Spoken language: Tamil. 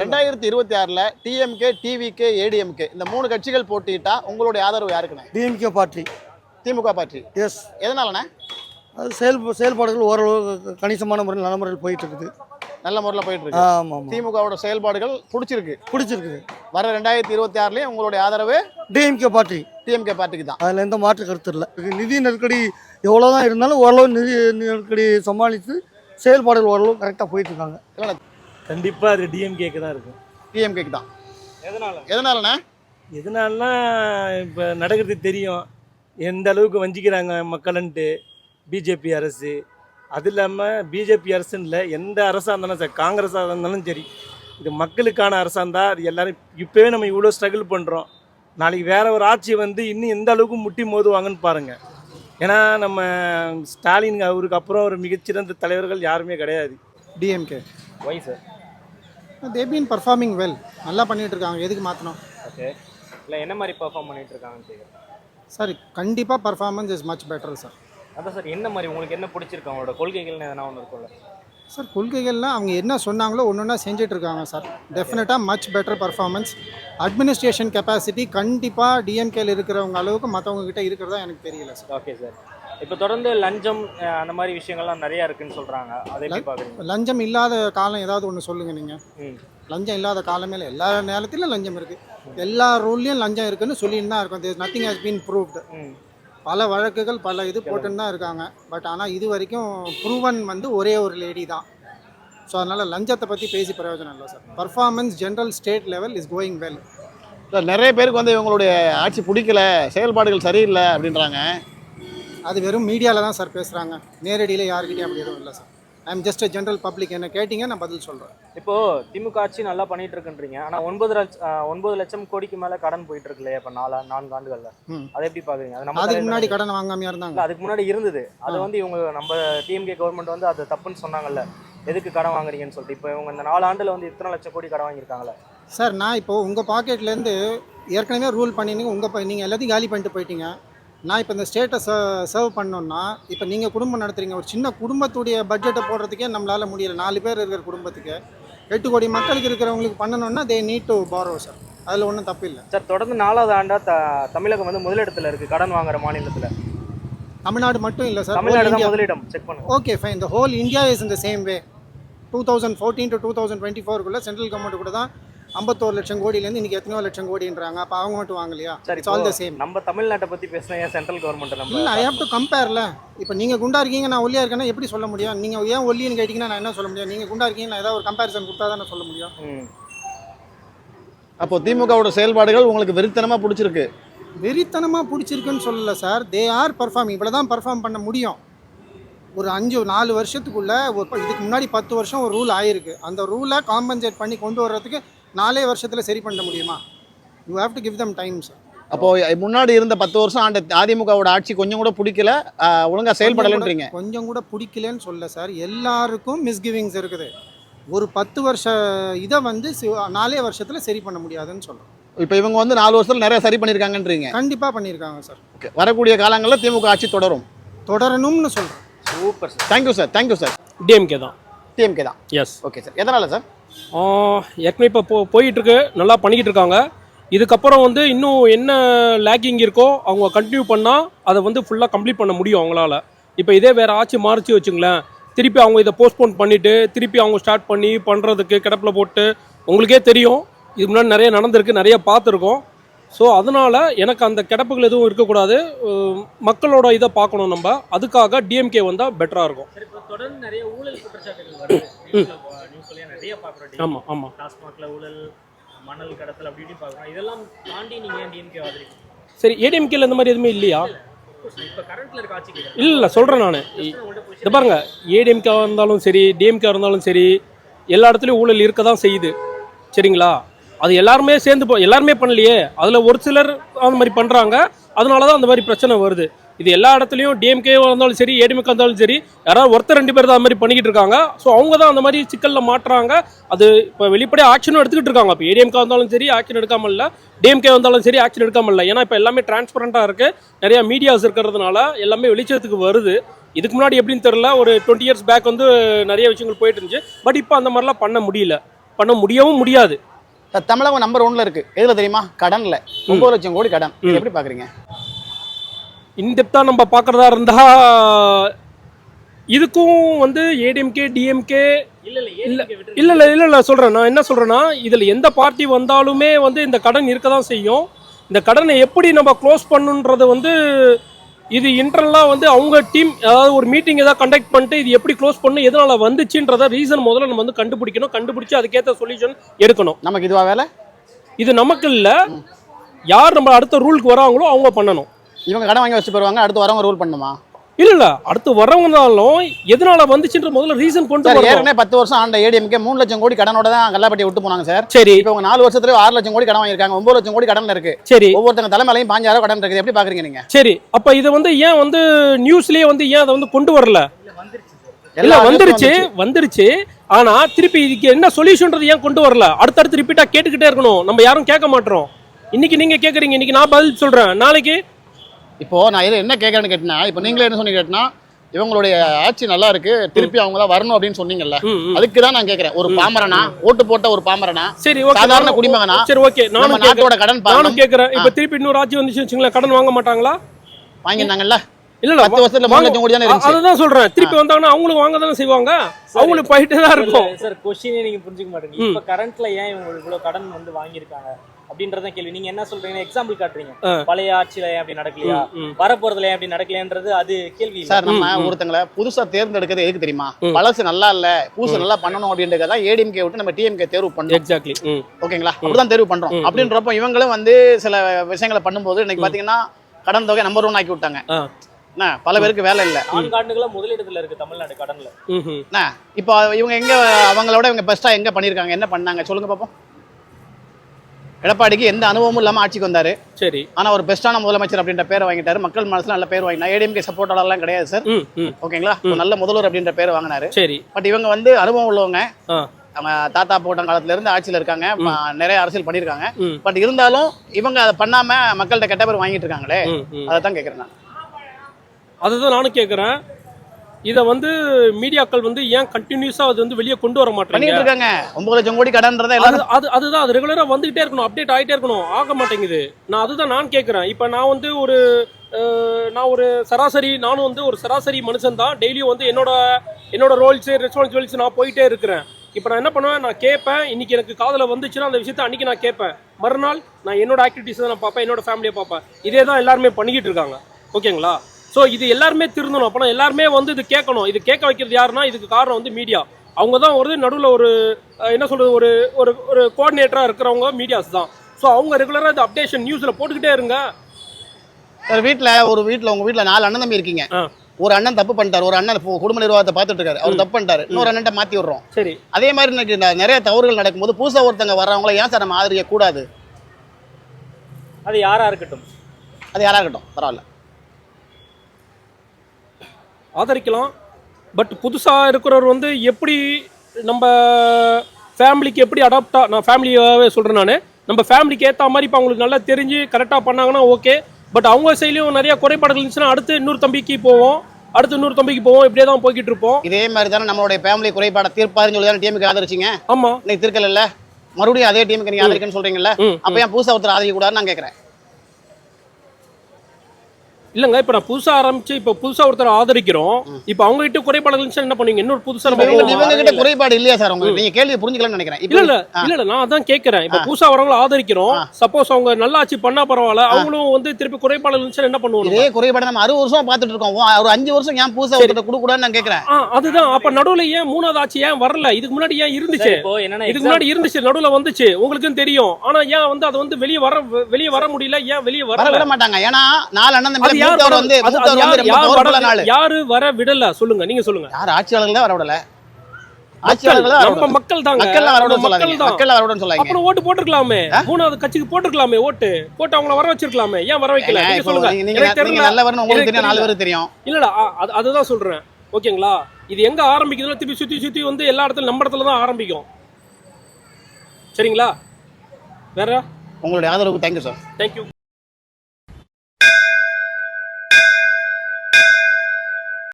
ரெண்டாயிரத்தி இருபத்தி ஆறுல டிஎம்கே டிவிகே ஏடிஎம்கே இந்த மூணு கட்சிகள் போட்டியிட்டா உங்களுடைய ஆதரவு யாருக்குண்ணே? DMK party Thimuka party yes எதனாலண்ணே? அது செயல் செயல்பாடுகள் ஓரளவு கணிசமான முறையில் நல்ல முறையில் போயிட்டு இருக்குது நல்ல முறையில் போயிட்டு இருக்கு ஆமாம். திமுகவோட செயல்பாடுகள் பிடிச்சிருக்கு. பிடிச்சிருக்குது வர ரெண்டாயிரத்தி இருபத்தி ஆறுலயும் உங்களுடைய ஆதரவு டிஎம்கே பார்ட்டி டிஎம்கே பார்ட்டிக்கு தான். அதில் எந்த மாற்று கருத்து இல்லை. நிதி நெருக்கடி எவ்வளோ தான் இருந்தாலும் ஓரளவு நிதி நெருக்கடி சமாளித்து செயல்பாடுகள் ஓரளவு கரெக்டாக போயிட்டு இருக்காங்க இல்லைண்ணே கண்டிப்பாக அது டிஎம்கேக்கு தான் இருக்கும். டிஎம்கேக்கு தான். எதனால? எதனாலண்ணே? எதனாலனா இப்போ நடக்கிறது தெரியும். எந்த அளவுக்கு வஞ்சிக்கிறாங்க மக்கள்ன்ட்டு பிஜேபி அரசு. அது இல்லாமல் பிஜேபி அரசுன்னு இல்லை எந்த அரசாக இருந்தாலும் சரி காங்கிரஸாக இருந்தாலும் சரி இது மக்களுக்கான அரசாக இருந்தால் அது எல்லாரும் இப்போவே நம்ம இவ்வளோ ஸ்ட்ரகிள் பண்ணுறோம் நாளைக்கு வேற ஒரு ஆட்சி வந்து இன்னும் எந்த அளவுக்கு முட்டி மோதுவாங்கன்னு பாருங்கள் ஏன்னா நம்ம ஸ்டாலின் அவருக்கு அப்புறம் ஒரு மிகச்சிறந்த தலைவர்கள் யாருமே கிடையாது. DMK why sir they been performing well நல்லா பண்ணிட்டு இருக்காங்க எதுக்கு மாற்றணும் ஓகே இல்லை என்ன மாதிரி பெர்ஃபார்ம் பண்ணிட்டு இருக்காங்கன்னு கேட்குறேன் சார் கண்டிப்பாக performance is much better sir அதான் சார் என்ன மாதிரி உங்களுக்கு என்ன பிடிச்சிருக்கு? அவங்களோட கொள்கைகள்னு எதனா ஒன்று இருக்கும்ல? சார் கொள்கைகள்லாம் அவங்க என்ன சொன்னாங்களோ ஒன்று ஒன்றா செஞ்சுட்டு இருக்காங்க சார் டெஃபினட்டாக much better performance administration capacity கண்டிப்பாக டிஎம்கேல இருக்கிறவங்க அளவுக்கு மற்றவங்க கிட்ட இருக்கிறதா எனக்கு தெரியல சார் ஓகே சார் இப்போ தொடர்ந்து லஞ்சம் அந்த மாதிரி விஷயங்கள்லாம் நிறையா இருக்குன்னு சொல்கிறாங்க அதை எப்படி பார்க்குறீங்க லஞ்சம் இல்லாத காலம் ஏதாவது ஒன்று சொல்லுங்கள் நீங்கள் லஞ்சம் இல்லாத காலமே இல்லை. எல்லா நேரத்திலும் லஞ்சம் இருக்குது எல்லா ரூல்லையும் லஞ்சம் இருக்குன்னு சொல்லிட்டு தான் இருக்கும். There nothing has been proved பல வழக்குகள் பல இது போட்டுன்னு தான் இருக்காங்க. பட் ஆனால் இது வரைக்கும் ப்ரூவன் வந்து ஒரே ஒரு லேடி தான். ஸோ அதனால் லஞ்சத்தை பற்றி பேசி பிரயோஜனம் இல்லை sir performance general state level is going well இல்ல, நிறைய பேருக்கு வந்து இவங்களுடைய ஆட்சி பிடிக்கல செயல்பாடுகள் சரியில்லை அப்படின்றாங்க. அது வெறும் மீடியாவில் தான் சார் பேசுகிறாங்க நேரடியில் யாருக்கிட்டையும் அப்படி எதுவும் இல்லை sir. I am just general public என்ன கேட்டிங்க நான் பதில் சொல்கிறேன் இப்போ திமுக ஆட்சி நல்லா பண்ணிட்டு இருக்குன்றீங்க. ஆனால் ஒன்பது லட்சம் ஒன்பது லட்சம் கோடிக்கு மேலே கடன் போயிட்டு இருக்கு இல்லையா இப்போ நாலா நான்கு ஆண்டுகளில். அதை எப்படி பார்க்குறீங்க அது நம்ம அதுக்கு முன்னாடி கடன் வாங்காமையாக இருந்தாங்க. அதுக்கு முன்னாடி இருந்தது. அது வந்து இவங்க நம்ம டிஎம்கே கவர்மெண்ட் வந்து அது தப்புன்னு சொன்னாங்கல்ல. எதுக்கு கடன் வாங்குறீங்கன்னு சொல்லிட்டு. இப்போ இவங்க இந்த நாலு ஆண்டுல வந்து இத்தனை லட்சம் கோடி கடன் வாங்கியிருக்காங்களே சார் நான் இப்போது உங்கள் பாக்கெட்லேருந்து ஏற்கனவே ரூல் பண்ணினீங்க. உங்கள் நீங்கள் எல்லாத்தையும் காலி பண்ணிட்டு போயிட்டீங்க. நான் இப்போ இந்த ஸ்டேட்டை சர்வ் பண்ணோன்னா இப்போ நீங்கள் குடும்பம் நடத்துறீங்க. ஒரு சின்ன குடும்பத்துடைய பட்ஜெட்டை போடுறதுக்கே நம்மளால் முடியல. நாலு பேர் இருக்கிற குடும்பத்துக்கு எட்டு கோடி மக்களுக்கு இருக்கிறவங்களுக்கு பண்ணணும்னா they need to borrow sir அதில் ஒன்றும் தப்பு இல்லை. சார் தொடர்ந்து நாலாவது ஆண்டா த தமிழகம் வந்து முதலிடத்துல இருக்கு. கடன் வாங்குற மாநிலத்துல. தமிழ்நாடு மட்டும் இல்லை சார் தமிழ்நாடு தான் முதலிடம். செக் பண்ணுங்க. Okay fine the whole India is இந்த same way two thousand fourteen to two thousand twenty ஃபோருக்குள்ளே central government கூட தான் ஐம்பத்தோரு லட்சம் கோடியிலேருந்து இன்றைக்கி எத்தனையோ லட்சம் கோடின்றாங்க. அப்போ அவங்க மட்டும் வாங்கலையா? சரி ஆல் த சேம் நம்ம தமிழ்நாட்டை பத்தி பேசினா ஏன் சென்ட்ரல் கவர்மெண்ட் நம்ம இல்லை ஐ ஹேவ் டு கம்பேர்ல இப்போ நீங்கள் குண்டா இருக்கீங்க நான் ஒல்லியா இருக்கேன்னா எப்படி சொல்ல முடியும்? நீங்கள் ஏன் ஒல்லின்னு கேட்டிங்கன்னா நான் என்ன சொல்ல முடியும்? நீங்கள் குண்டா இருக்கீங்க நான் ஏதாவது ஒரு கம்பேரிசன் கொடுத்தா தான் சொல்ல முடியும்? ம். அப்போ திமுகவோட செயல்பாடுகள் உங்களுக்கு வெறித்தனமா பிடிச்சிருக்கு. வெறித்தனமாக பிடிச்சிருக்குன்னு சொல்லல சார் தே ஆர் பர்ஃபார்மிங் இவ்வளோ தான் பர்ஃபார்ம் பண்ண முடியும். ஒரு அஞ்சு நாலு வருஷத்துக்குள்ள ஒரு இதுக்கு முன்னாடி பத்து வருஷம் ஒரு ரூல் ஆயிருக்கு. அந்த ரூலை காம்பன்சேட் பண்ணி கொண்டு வர்றதுக்கு நாலே வருஷத்தில் சரி பண்ண முடியுமா? You have to give them time sir அப்போ முன்னாடி இருந்த பத்து வருஷம் ஆண்ட அதிமுகவோட ஆட்சி கொஞ்சம் கூட பிடிக்கல. ஆஹ், ஒழுங்கா செயல்படலைன்றீங்க. கொஞ்சம் கூட பிடிக்கலன்னு சொல்ல சார் எல்லாருக்கும் மிஸ்கிவிங்ஸ் இருக்குது. ஒரு பத்து வருஷ இதை வந்து நாலே வருஷத்தில் சரி பண்ண முடியாதுன்னு சொல்கிறோம் இப்போ இவங்க வந்து நாலு வருஷத்துல நிறைய சரி பண்ணியிருக்காங்கன்றீங்க. கண்டிப்பாக பண்ணியிருக்காங்க சார் Okay. வரக்கூடிய காலங்களில் திமுக ஆட்சி தொடரும். தொடரணும்னு சொல்கிறேன் super sir thank you sir thank you sir DMK தான். டிஎம்கே தான். எஸ் ஓகே சார் எதனால சார் ஏற்கனவே இப்போ போ போயிட்டுருக்கு. நல்லா பண்ணிக்கிட்டு இருக்காங்க இதுக்கப்புறம் வந்து இன்னும் என்ன லேக்கிங் இருக்கோ அவங்க கண்டினியூ பண்ணால் அதை வந்து ஃபுல்லாக கம்ப்ளீட் பண்ண முடியும் அவங்களால. இப்போ இதே வேறு ஆட்சி மாறிச்சு வச்சுங்களேன். திருப்பி அவங்க இதை போஸ்ட்போன் பண்ணிவிட்டு திருப்பி அவங்க ஸ்டார்ட் பண்ணி பண்ணுறதுக்கு கிடப்பில் போட்டு உங்களுக்கே தெரியும். இது முன்னாடி நிறைய நடந்திருக்கு நிறைய பார்த்துருக்கோம். ஸோ அதனால் எனக்கு அந்த கிடப்புகள் எதுவும் இருக்கக்கூடாது. மக்களோட இதை பார்க்கணும் நம்ம. அதுக்காக டிஎம்கே வந்தால் பெட்டராக இருக்கும். தொடர்ந்து நிறைய ஊழல் குற்றச்சாட்டுகள் நிறைய பார்க்குறோம் ஆமாம் ஆமாம் டாஸ்மாக்ல ஊழல் மணல் கடத்தல் அப்படி இப்படி பார்க்குறோம். இதெல்லாம் தாண்டி நீங்க ஏன் டிஎம்கே ஆதரிக்கிறீங்க சரி ஏடிஎம்கேல இந்த மாதிரி எதுவுமே இல்லையா? இப்போ கரண்ட்ல இருக்க ஆட்சி கேட்குறேன் இல்லை இல்லை சொல்கிறேன் நான். இந்த பாருங்க. ஏடிஎம்கே இருந்தாலும் சரி டிஎம்கே இருந்தாலும் சரி எல்லா இடத்துலையும் ஊழல் இருக்க தான் செய்யுது. சரிங்களா? அது எல்லாருமே சேர்ந்து போ எல்லாருமே பண்ணலையே. அதில் ஒரு சிலர் அந்த மாதிரி பண்ணுறாங்க அதனால தான் அந்த மாதிரி பிரச்சனை வருது. இது எல்லா இடத்துலையும் டிஎம்கே இருந்தாலும் சரி ஏடிஎம்கே இருந்தாலும் சரி யாராவது ஒருத்தர் ரெண்டு பேர் தான் அந்த மாதிரி பண்ணிக்கிட்டு இருக்காங்க. ஸோ அவங்க தான் அந்த மாதிரி சிக்கலில் மாட்டுறாங்க. அது இப்போ வெளிப்படையாக ஆக்ஷனும் எடுத்துக்கிட்டு இருக்காங்க. இப்போ ஏடிஎம்கே வந்தாலும் சரி ஆக்ஷன் எடுக்காம இல்லை. டிஎம்கே வந்தாலும் சரி ஆக்ஷன் எடுக்காம இல்லை. ஏன்னா இப்போ எல்லாமே டிரான்ஸ்பரண்ட்டாக இருக்குது நிறைய மீடியாஸ் இருக்கிறதுனால எல்லாமே வெளிச்சத்துக்கு வருது. இதுக்கு முன்னாடி எப்படின்னு தெரியல. ஒரு டுவெண்ட்டி இயர்ஸ் பேக் வந்து நிறைய விஷயங்கள் போயிட்டு இருந்துச்சு. பட் இப்போ அந்த மாதிரிலாம் பண்ண முடியல. பண்ண முடியவும் முடியாது. தமிழகம் நம்பர் ஒன்ல இருக்கு. எதுல தெரியுமா? கடன்ல. ஒன்பது லட்சம் கோடி கடன். எப்படி பாக்குறீங்க? இன்டெப்த்தாக நம்ம பார்க்குறதா இருந்தா இதுக்கும் வந்து ஏடிஎம்கே டிஎம்கே இல்ல இல்ல இல்ல இல்ல இல்ல சொல்றேன். நான் என்ன சொல்றேன்னா இதுல எந்த பார்ட்டி வந்தாலுமே வந்து இந்த கடன் இருக்க தான் செய்யும். இந்த கடனை எப்படி நம்ம க்ளோஸ் பண்ணுன்றது வந்து இது இன்டர்னலாக வந்து அவங்க டீம் அதாவது ஒரு மீட்டிங் ஏதாவது கண்டக்ட் பண்ணிட்டு இது எப்படி க்ளோஸ் பண்ணணும் எதனால வந்துச்சுன்றத ரீசன் முதல்ல நம்ம வந்து கண்டுபிடிக்கணும். கண்டுபிடிச்சு அதுக்கேற்ற சொல்யூஷன் எடுக்கணும். நமக்கு இதுவா வேலை? இது நமக்கு இல்ல. யார் நம்ம அடுத்த ரூலுக்கு வராங்களோ அவங்க பண்ணணும். இவங்க கடன் வாங்கி வச்சு போயிருவாங்க அடுத்து வரவங்க ரூல் பண்ணுமா இல்ல இல்ல. அடுத்து வரவங்கனாலும் எதனால வந்துச்சுன்ற முதல்ல ரீசன் கொண்டு சார் வரணும். ஏற்கனவே பத்து வருஷம் ஆண்ட ஏடிஎம்கே மூணு லட்சம் கோடி கடனோட தான் கல்லாப்பட்டி விட்டு போனாங்க சார். சரி. இப்போ உங்க நாலு வருஷத்துல ஆறு லட்சம் கோடி கடன் வாங்கியிருக்காங்க ஒன்பது லட்சம் கோடி கடன்ல இருக்கு. சரி. ஒவ்வொருத்தங்க தலைமையிலையும் பாஞ்சாயிரம் கடன் இருக்குது. எப்படி பாக்குறீங்க நீங்க? சரி. அப்ப இது வந்து ஏன் வந்து நியூஸ்லயே வந்து ஏன் அதை வந்து கொண்டு வரல? இல்ல எல்லா வந்துருச்சு. வந்துருச்சு. வந்துருச்சு. ஆனா திருப்பி இதுக்கு என்ன சொல்யூஷன்ன்றது ஏன் கொண்டு வரல? அடுத்தடுத்து ரிப்பீட்டா கேட்டுக்கிட்டே இருக்கணும். நம்ம யாரும் கேட்க மாட்டோம். இன்னைக்கு நீங்க கேக்குறீங்க. இன்னைக்கு நான் பதில் சொல்றேன். நாளைக்கு இப்போ நான் இது என்ன கேட்கறேன்னு கேட்டினா இப்போ நீங்களே என்ன சொன்னீங்க கேட்டினா இவங்களுடைய ஆட்சி நல்லா இருக்கு திருப்பி அவங்க தான் வரணும் அப்படின்னு சொன்னீங்கல்ல. அதுக்கு தான் நான் கேட்கறேன் ஒரு பாமரனா ஓட்டு போட்ட ஒரு பாமரனா சரி சாதாரண குடிமகனா சரி ஓகே நானும் நாட்டோட கடன் நானும் கேக்குறேன். இப்ப திருப்பி இன்னொரு ஆட்சி வந்துச்சு வச்சுங்களேன் கடன் வாங்க மாட்டாங்களா? வாங்கியிருந்தாங்கல்ல? இல்ல இல்ல பத்து வருஷத்துல மூணு லட்சம் கோடி தானே அதுதான் சொல்றேன். திருப்பி வந்தாங்கன்னா அவங்களும் வாங்க தானே செய்வாங்க? அவங்களுக்கு போயிட்டே தான் இருக்கும் சார் கொஸ்டினே நீங்க புரிஞ்சுக்க மாட்டீங்க. இப்ப கரண்ட்ல ஏன் இவங்க இவ்வளவு கடன் வந்து வாங்கியிருக்காங்க அப்படின்றத கேள்வி. நீங்க என்ன சொல்றீங்க? எக்ஸாம்பிள் காட்டுறீங்க. பழைய ஆட்சியில ஏன் அப்படி நடக்கலையா. வரப்போறதுல ஏன் அப்படி நடக்கலையான்றது அது கேள்வி இல்ல. சார் நம்ம. ஒருத்தங்கள புதுசா தேர்ந்தெடுக்கிறது எதுக்கு தெரியுமா. பழசு நல்லா இல்ல புதுசு நல்லா பண்ணணும் அப்படின்றத ஏடிஎம்கே விட்டு நம்ம டிஎம்கே தேர்வு பண்ணோம். எக்ஸாக்ட்லி ஓகேங்களா? அப்படிதான் தேர்வு பண்றோம். அப்படின்றப்ப இவங்களும் வந்து சில விஷயங்களை பண்ணும்போது இன்னைக்கு பாத்தீங்கன்னா கடன் தொகை நம்பர் ஒன் ஆக்கி விட்டாங்க. பல பேருக்கு வேலை இல்ல. நான்கு ஆண்டுகளா முதலிடத்துல இருக்கு தமிழ்நாடு கடன்ல. இப்போ இவங்க எங்க அவங்களோட இவங்க பெஸ்டா எங்க பண்ணிருக்காங்க? என்ன பண்ணாங்க? சொல்லுங்க பாப்போம். எடப்பாடிக்கு எந்த அனுபவமும் இல்லாம ஆட்சிக்கு வந்தாரு. சரி. ஆனா ஒரு பெஸ்டான முதலமைச்சர் அப்படின்ற பேரை வாங்கிட்டாரு. மக்கள் மனசுல நல்ல பேர் வாங்கினா ஏடிஎம்கே சப்போர்ட்டாளர்லாம் கிடையாது சார் ஓகேங்களா? நல்ல முதல்வர் அப்படின்ற பேரை வாங்கினாரு. சரி. பட் இவங்க வந்து அனுபவம் உள்ளவங்க. அவங்க தாத்தா போட்ட காலத்துல இருந்து ஆட்சியில இருக்காங்க. நிறைய அரசியல் பண்ணிருக்காங்க. ம். பட் இருந்தாலும் இவங்க அதை பண்ணாம மக்கள்கிட்ட கெட்ட பேர் வாங்கிட்டு இருக்காங்களே. அதை தான் கேட்கறேன் நான். அதுதான் நானும் கேட்குறேன் இதை வந்து மீடியாக்கள் வந்து ஏன் கண்டினியூஸா அது வந்து வெளியே கொண்டு வர மாட்டேங்க இருக்காங்க ஒன்பது லட்சம் கோடி கடன்றதை அது அது அதுதான். அது ரெகுலரா வந்துகிட்டே இருக்கணும். அப்டேட் ஆகிட்டே இருக்கணும். ஆக மாட்டேங்குது. நான் அதுதான் நான் கேட்குறேன் இப்போ நான் வந்து ஒரு நான் ஒரு சராசரி நானும் வந்து ஒரு சராசரி மனுஷன் தான். டெய்லியும் வந்து என்னோட என்னோட ரோல்ஸ் ரெஸ்பான்சிபிலிட்டிஸ் நான் போயிட்டே இருக்கிறேன். இப்போ நான் என்ன பண்ணுவேன்? நான் கேட்பேன். இன்னைக்கு எனக்கு காதில் வந்துச்சுன்னா அந்த விஷயத்தை அன்னைக்கு நான் கேட்பேன். மறுநாள் நான் என்னோட ஆக்டிவிட்டிஸ் தான் நான் பார்ப்பேன். என்னோட ஃபேமிலியை பார்ப்பேன். இதே தான் எல்லாருமே பண்ணிக்கிட்டு இருக்காங்க. ஓகேங்களா? ஸோ இது எல்லாருமே திருந்தணும். அப்போ எல்லாருமே வந்து இது கேட்கணும். இது கேட்க வைக்கிறது யாருன்னா இதுக்கு காரணம் வந்து மீடியா அவங்க தான் ஒரு நடுவில் ஒரு என்ன சொல்றது ஒரு ஒரு ஒரு கோஆர்டினேட்டராக இருக்கிறவங்க மீடியாஸ் தான். ஸோ அவங்க ரெகுலராக இந்த அப்டேஷன் நியூஸில் போட்டுக்கிட்டே இருங்க. சார் வீட்ல ஒரு வீட்ல உங்க வீட்ல நாலு அண்ணன் தம்பி இருக்கீங்க. ஒரு அண்ணன் தப்பு பண்ணிட்டாரு ஒரு அண்ணன் குடும்ப நிர்வாகத்தை பார்த்துட்டு இருக்காரு அவர் தப்பு பண்ணிட்டாரு. இன்னொரு அண்ணன் மாத்தி விடுறோம். சரி. அதே மாதிரி நிறைய தவறுகள் நடக்கும்போது புதுசா ஒருத்தங்க வர்றவங்கள ஏன் சார் நம்ம ஆதரிக்க கூடாது அது யாரா இருக்கட்டும். அது யாரா இருக்கட்டும்? பரவாயில்ல. ஆதரிக்கலாம். பட் புதுசாக இருக்கிறவர் வந்து எப்படி நம்ம ஃபேமிலிக்கு எப்படி அடாப்டா நான் ஃபேமிலியாகவே சொல்கிறேன் நான். நம்ம ஃபேமிலிக்கு ஏற்ற மாதிரி இப்போ அவங்களுக்கு நல்லா தெரிஞ்சு கரெக்டாக பண்ணாங்கன்னா ஓகே பட் அவங்க சைட்லேயும் நிறைய குறைபாடுகள் இருந்துச்சுன்னா அடுத்து இன்னொரு தம்பிக்கு போவோம். அடுத்து இன்னொரு தம்பிக்கு போவோம். இப்படியே தான் போய்கிட்டு இருப்போம். இதே மாதிரி தானே நம்மளுடைய ஃபேமிலி குறைபாட தீர்ப்பாருன்னு சொல்லி தானே டிஎம்கே ஆதரிச்சிங்க? ஆமாம் இன்னைக்கு தீர்க்கல இல்ல? மறுபடியும் அதே டீமுக்கு நீங்க ஆதரிக்கன்னு சொல்றீங்கல்ல? ம் அப்ப ஏன் புதுசா ஒருத்தர் ஆதரிக்க கூடாதுன்னு நான் கேட்கறேன் இல்லைங்க இப்போ நான் புதுசாக ஆரம்பிச்சு இப்போ புதுசாக ஒருத்தர் ஆதரிக்கிறோம். இப்போ அவங்க கிட்ட குறைபாடுகள் இருந்துச்சுன்னா என்ன பண்ணுவீங்க? இன்னொரு இப்ப இவங்க கிட்ட குறைபாடு இல்லையா சார் உங்களுக்கு? நீங்க கேள்வி புரிஞ்சுக்கலன்னு நினைக்கிறேன். இல்ல இல்ல இல்ல இல்ல நான் அதான் கேக்குறேன். இப்ப புதுசா வரவங்கள ஆதரிக்கிறோம். சப்போஸ் அவங்க நல்லாட்சி பண்ணா பரவாயில்ல. அவங்களும் வந்து திருப்பி குறைபாடு இருந்துச்சுன்னா என்ன பண்ணுவோம் இதே குறைபாடு நம்ம அறுபது வருஷம் பார்த்துட்டு இருக்கோம். ஒரு அஞ்சு வருஷம் ஏன் புதுசா ஒருத்தர் கொடுக்க கூடாதுன்னு நான் கேட்கறேன் ஆ அதுதான். அப்ப நடுவுல ஏன் மூணாவது ஆட்சி ஏன் வரல? இதுக்கு முன்னாடி ஏன் இருந்துச்சு? இதுக்கு முன்னாடி இருந்துச்சு நடுவுல வந்துச்சு. உங்களுக்கும் தெரியும். ஆனா ஏன் வந்து அது வந்து வெளிய வர வெளிய வர முடியல? ஏன் வெளிய வர வரல? விட மாட்டாங்க. ஏன்னா நாலு அண்ணன் யார் வந்து யார் வர- விடல? சொல்லுங்க நீங்க சொல்லுங்க. யார் ஆட்சியாளர்கள் வர விடல. மக்கள் தாங்க அப்புறம் ஓட்டு போட்டிருக்கலாமே. மூணாவது கட்சிக்கு போட்டிருக்கலாமே ஓட்டு. போட்டு அவங்கள வர வச்சிருக்கலாமே. ஏன் வர வைக்கல? சொல்லுங்க. தெரியும். இல்லடா அதுதான் சொல்றேன். ஓகேங்களா? இது எங்க ஆரம்பிக்குதுன்னா திருப்பி சுத்தி சுத்தி வந்து எல்லா இடத்துல நம்ம இடத்துல தான் ஆரம்பிக்கும். சரிங்களா? வேற? உங்களுடைய ஆதரவுக்கு தேங்க்யூ சார் தேங்க்யூ